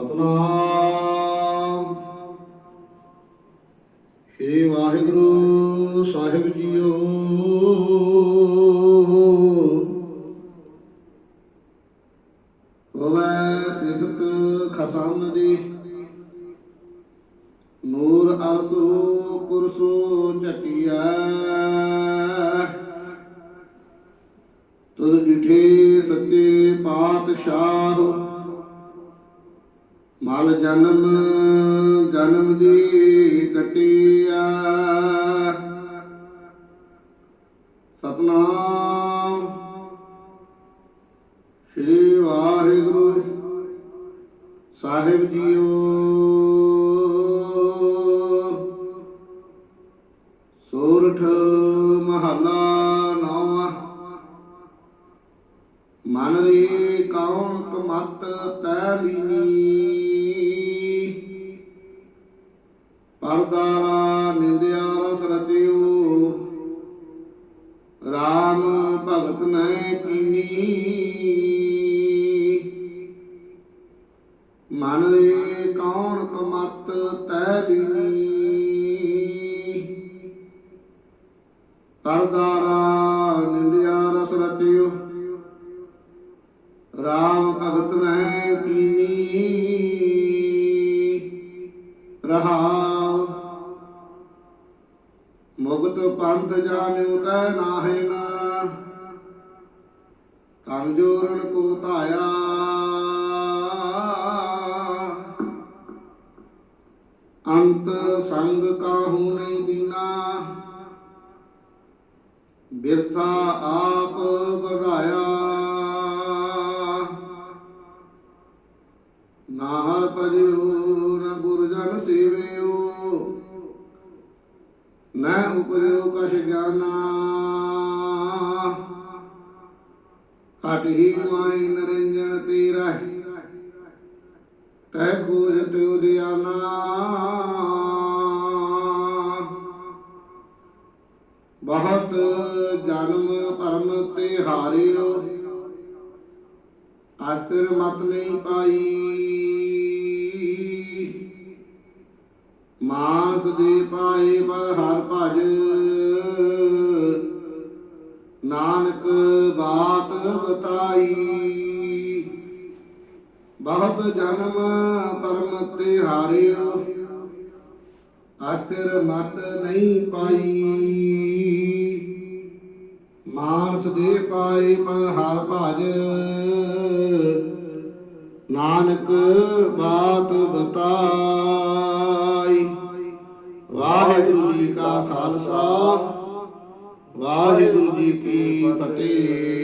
ਸਤਨਾਮ। ਸ੍ਰੀ ਵਾਹਿਗੁਰੂ ਸਾਹਿਬ ਜੀਓ। ਹੋਵੇ ਸਿਫਤ ਖਸਮ ਦੀ। ਨੂਰ ਅਰਸੂ ਕੁਰਸੂ ਚਟਿਆ ਤੁਧ ਜਿਠੇ ਸੱਚੇ ਪਾਤਸ਼ਾਹ। ਮਲ ਜਨਮ ਜਨਮ ਦੀ ਕਟਿਆ। ਸਤਨਾਮ। ਸ੍ਰੀ ਵਾਹਿਗੁਰੂ ਸਾਹਿਬ ਜੀਓ। ਸੋਰਠ ਮਹੱਲਾ ਨੌਵਾਂ। ਮਨ ਰੇ ਕੌਣ ਕਮਤ ਤੈ ਲੀਨੀ। ਪਰਦਾਰਾ ਨਿੰਦਿਆ ਰਸ ਰਤਿਓ RAM ਭਗਤ ਨੈ ਕੀਨੀ। ਮਨ ਰੇ ਕੌਣ ਕਮਤ ਤੈ ਲੀਨੀ ਪਰਦਾਰਾ ਮੁਗਤ ਪੰਥ ਜਾਣਿਉ ਤੈ ਨਾਹਿ ਨਾ। ਤਨ ਜੋਰਨ ਕੋ ਧਾਇਆ। ਅੰਤ ਸੰਗ ਕਾਹੂ ਨਹੀਂ ਦੀਨਾ। ਬਿਰਥਾ ਆਪ ਬਗਾਇਆ ਨਾ ਹਰ ਭਜਿਓ ਨਾ ਗੁਰਜਨ ਸੇਵਿਓ। ਮੈਂ ਉਪਰਿਓ ਕਛ ਜਾਣਾ। ਘਟ ਹੀ ਮਾਈ ਨਰਿੰਜਨ ਤੇਰਾ ਤੈ ਖੋਜ ਤਿਉ ਦਿਆਨਾ ਬਹੁਤ ਜਨਮ ਭਰਮ ਤੇ ਹਾਰਿਓ, ਅਸਰ ਮਤ ਨਹੀਂ ਪਾਈ। ਮਾਸ ਦੇ ਪਾਏ ਪਰ ਹਰ ਭਜ ਨਾਨਕ ਬਾਤ ਬਤਾਈ। ਬਹੁਤ ਜਨਮ ਪਰਮ ਤੇ ਹਾਰਿਓ ਅਸਰ ਮਤ ਨਹੀਂ ਪਾਈ। ਮਾਨਸ ਦੇ ਪਾਏ ਪਰ ਹਰ ਭਜ। ਨਾਨਕ ਬਾਤ ਬਤਾਈ। ਵਾਹਿਗੁਰੂ ਵਾਹਿਗੁਰੂ ਜੀ ਕੀ ਫਤਿਹ।